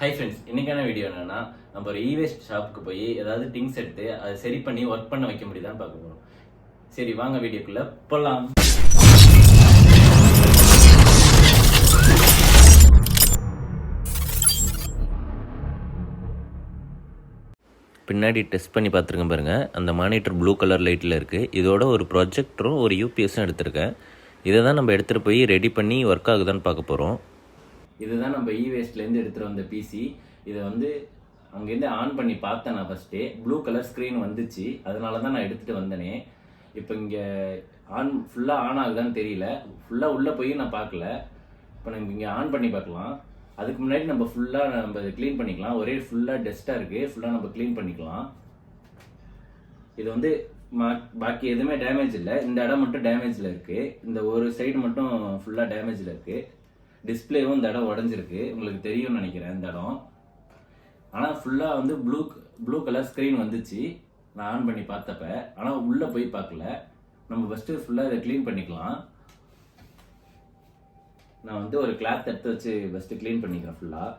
Hi friends இன்னைக்கான video என்னன்னா நம்ம ஒரு ஈவேஸ்ட் ஷாப்புக்கு போய் ஏதாவது திங்ஸ் எடுத்து அதை சரி பண்ணி ஒர்க் பண்ண வைக்க முடியுதான்னு பார்க்க போகிறோம் சரி வாங்க வீடியோக்குள்ள போகலாம் பின்னாடி டெஸ்ட் பண்ணி பார்த்துருக்கேன் பாருங்க. அந்த மானிட்டர் ப்ளூ கலர் லைட்டில் இருக்குது இதோட ஒரு ப்ரொஜெக்டரும் ஒரு யூபிஎஸும் எடுத்திருக்கேன். இதை தான் நம்ம எடுத்துகிட்டு போய் ரெடி பண்ணி ஒர்க் ஆகுதான்னு பார்க்க போகிறோம் இதுதான் நம்ம இ வேஸ்ட்லேருந்து எடுத்துகிட்டு வந்த பிசி இதை வந்து அங்கேருந்து ஆன் பண்ணி பார்த்தேன் நான் ஃபஸ்ட்டே ப்ளூ கலர் ஸ்க்ரீன் வந்துச்சு. அதனால தான் நான் எடுத்துகிட்டு வந்தேனே. இப்போ இங்கே ஆன் ஃபுல்லாக ஆன் ஆகுதான்னு தெரியல. ஃபுல்லாக உள்ளே போய் நான் பார்க்கல. இப்போ நம்ம இங்கே ஆன் பண்ணி பார்க்கலாம். அதுக்கு முன்னாடி நம்ம ஃபுல்லாக நம்ம க்ளீன் பண்ணிக்கலாம். ஒரே ஃபுல்லாக டஸ்ட்டாக இருக்குது ஃபுல்லாக நம்ம க்ளீன் பண்ணிக்கலாம். இது வந்து மா- பாக்கி எதுவுமே டேமேஜ் இல்லை. இந்த இடம் மட்டும் டேமேஜில் இருக்குது இந்த ஒரு சைடு மட்டும் ஃபுல்லாக டேமேஜில் இருக்குது டிஸ்பிளேவும் இந்த இடம் உடஞ்சிருக்கு. உங்களுக்கு தெரியும்னு நினைக்கிறேன் இந்த இடம். ஆனால் ஃபுல்லாக வந்து ப்ளூ ப்ளூ கலர் ஸ்க்ரீன் வந்துச்சு. நான் ஆன் பண்ணி பார்த்தப்ப. ஆனால் உள்ளே போய் பார்க்கல. நம்ம ஃபஸ்ட்டு ஃபுல்லாக இதை க்ளீன் பண்ணிக்கலாம். நான் வந்து ஒரு கிளாத் எடுத்து வச்சு ஃபஸ்ட்டு க்ளீன் பண்ணிக்கிறேன் ஃபுல்லாக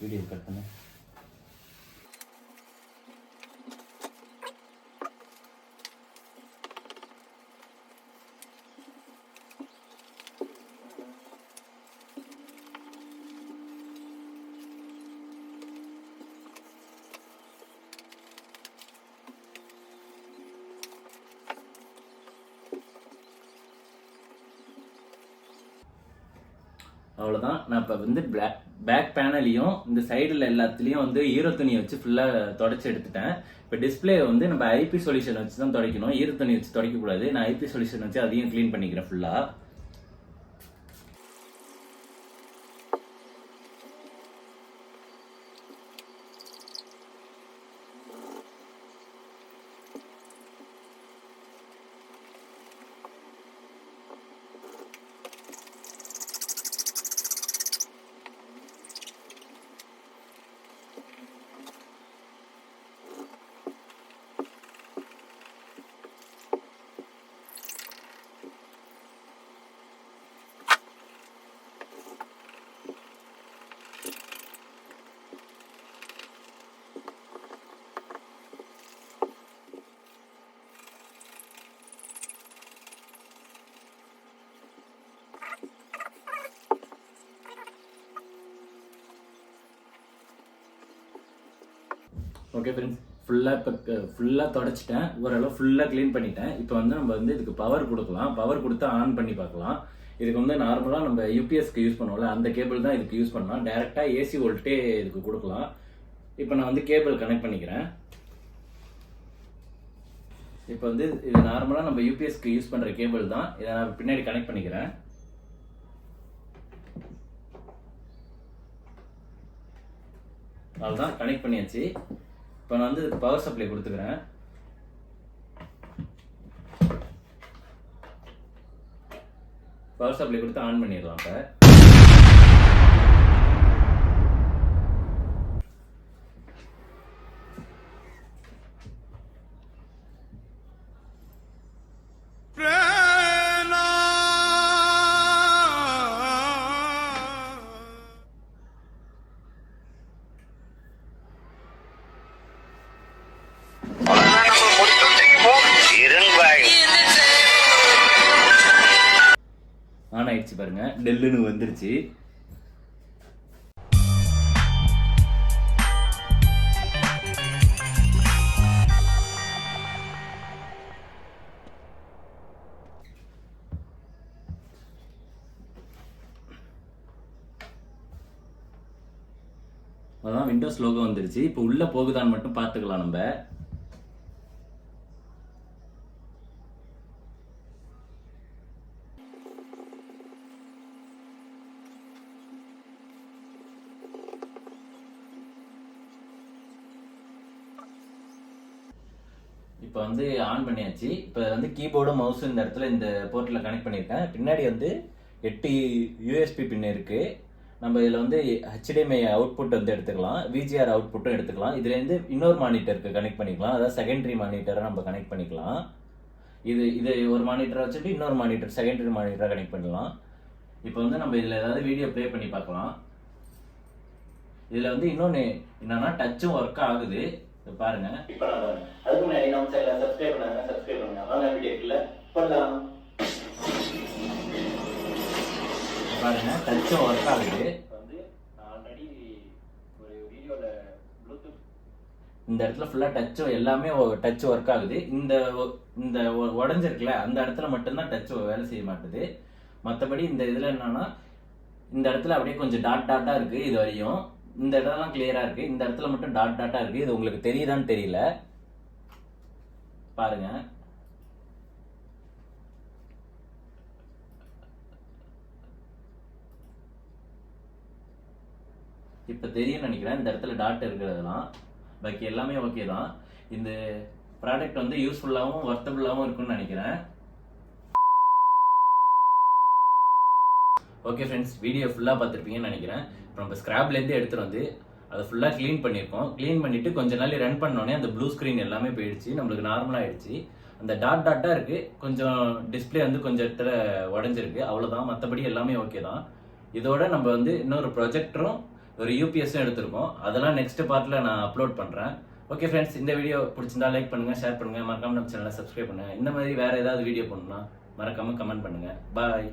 வீடியோ கட் பண்ண அவ்வளோதான் நான் இப்போ வந்து பேக் பேனலையும் இந்த சைடில் எல்லாத்துலேயும் வந்து ஈர துணியை வச்சு ஃபுல்லாக தொடச்சி எடுத்துட்டேன். இப்போ டிஸ்பிளே வந்து நம்ம ஐபி சொல்யூஷன் வச்சு தான் துடைக்கணும். ஈர துணி வச்சு துடைக்கக்கூடாது. நான் ஐபி சொல்யூஷன் வச்சு அதையும் க்ளீன் பண்ணிக்கிறேன் ஃபுல்லாக ஓகே ஃப்ரெண்ட்ஸ் ஃபுல்லாக இப்போ ஃபுல்லாக தொடச்சிட்டேன். ஓரளவு ஃபுல்லாக க்ளீன் பண்ணிட்டேன். இப்போ வந்து நம்ம வந்து இதுக்கு பவர் கொடுக்கலாம். பவர் கொடுத்து ஆன் பண்ணி பார்க்கலாம். இதுக்கு வந்து நார்மலாக நம்ம யூபிஎஸ்க்கு யூஸ் பண்ணுவோம்ல அந்த கேபிள் தான் இதுக்கு யூஸ் பண்ணலாம். டேரெக்டாக ஏசி வோல்ட்டே இதுக்கு கொடுக்கலாம். இப்போ நான் வந்து கேபிள் கனெக்ட் பண்ணிக்கிறேன். இப்போ வந்து இது நார்மலாக நம்ம யூபிஎஸ்க்கு யூஸ் பண்ணுற கேபிள் தான். இதை நான் பின்னாடி கனெக்ட் பண்ணிக்கிறேன். அதுதான் கனெக்ட் பண்ணியாச்சு. இப்போ நான் வந்து இதுக்கு பவர் சப்ளை கொடுத்துக்கிறேன். பவர் சப்ளை கொடுத்து ஆன் பண்ணிடலாம் இப்போ. பாருங்க. டெல்லுன்னு வந்துருச்சு. அதான் விண்டோஸ் லோகோ வந்துருச்சு. இப்போ உள்ள போகுதான்னு மட்டும் பார்த்துக்கலாம் நம்ம. இப்போ வந்து ஆன் பண்ணியாச்சு. இப்போ வந்து கீபோர்டும் மவுஸும் இந்த இடத்துல இந்த போர்ட்டில் கனெக்ட் பண்ணியிருக்கேன். பின்னாடி வந்து எட்டு யூஎஸ்பி பின் இருக்குது நம்ம இதில் வந்து ஹெச்டிஎம்ஐ அவுட்புட் வந்து எடுத்துக்கலாம். விஜிஆர் அவுட்புட்டும் எடுத்துக்கலாம். இதுலேருந்து இன்னொரு மானிட்டருக்கு கனெக்ட் பண்ணிக்கலாம். அதாவது செகண்டரி மானிட்டரை நம்ம கனெக்ட் பண்ணிக்கலாம். இது இது ஒரு மானிட்டரை வச்சுட்டு இன்னொரு மானிட்டர் செகண்டரி மானிட்டரை கனெக்ட் பண்ணலாம். இப்போ வந்து நம்ம இதில் ஏதாவது வீடியோ ப்ளே பண்ணி பார்க்கலாம். இதில் வந்து இன்னொன்று என்னென்னா டச்சும் ஒர்க் ஆகுது. பாருங்க. அதுக்கு முன்னாடி நம்ம சேனலை சப்ஸ்கிரைப் பண்ணாங்க சப்ஸ்கிரைப் பண்ணுங்க. வாங்க வீடியோக்குள்ள பண்ணலாம் பாருங்க. டச்சும் ஒர்க் ஆகுது. வந்து ஆல்ரெடி ஒரு வீடியோல ப்ளூடூத் இந்த இடத்துல ஃபுல்லாக டச்சும் எல்லாமே டச் ஒர்க் ஆகுது. இந்த இந்த உடைஞ்சிருக்குல்ல அந்த இடத்துல மட்டும்தான் டச் வேலை செய்ய மாட்டுது. மற்றபடி இந்த இதில் என்னன்னா இந்த இடத்துல அப்படியே கொஞ்சம் டாட் டாட்டா இருக்கு இது வரையும். இந்த இடம்லாம் கிளியரா இருக்கு. இந்த இடத்துல மட்டும் டாட் டாட்டா இருக்கு. இது உங்களுக்கு தெரியுதான்னு தெரியல. பாருங்க. இப்போ தெரியும் நினைக்கிறேன். இந்த இடத்துல டாட் இருக்கிறதுலாம் பாக்கி எல்லாமே ஓகே தான். இந்த ப்ராடக்ட் வந்து யூஸ்ஃபுல்லாகவும் ஒர்த்தபுல்லாகவும் இருக்கும்னு நினைக்கிறேன். ஓகே ஃப்ரெண்ட்ஸ் வீடியோ ஃபுல்லாக பார்த்துருப்பீங்கன்னு நினைக்கிறேன். இப்போ நம்ம ஸ்க்ராப்லேருந்து எடுத்துகிட்டு வந்து அதை ஃபுல்லாக க்ளீன் பண்ணியிருக்கோம். க்ளீன் பண்ணிவிட்டு கொஞ்ச நாள் ரன் பண்ணோடனே அந்த ப்ளூ ஸ்க்ரீன் எல்லாமே போயிடுச்சு. நம்மளுக்கு நார்மலாக ஆயிடுச்சு. அந்த டாட் டாட்டாக இருக்குது கொஞ்சம் டிஸ்ப்ளே வந்து கொஞ்சம் இடத்துல உடஞ்சிருக்கு. அவ்வளோதான் மற்றபடி எல்லாமே ஓகே தான். இதோட நம்ம வந்து இன்னொரு ப்ரொஜெக்டரும் ஒரு யூபிஎஸும் எடுத்திருக்கோம். அதெல்லாம் நெக்ஸ்ட் பார்ட்டில் நான் அப்லோட் பண்ணுறேன் ஓகே ஃப்ரெண்ட்ஸ் இந்த வீடியோ பிடிச்சிருந்தா லைக் பண்ணுங்கள் ஷேர் பண்ணுங்கள் மறக்காமல் நம்ம சேனலை சப்ஸ்கிரைப் பண்ணுங்கள் இந்த மாதிரி வேறு ஏதாவது வீடியோ பண்ணணும்னா மறக்காமல் கமெண்ட் பண்ணுங்கள் பாய்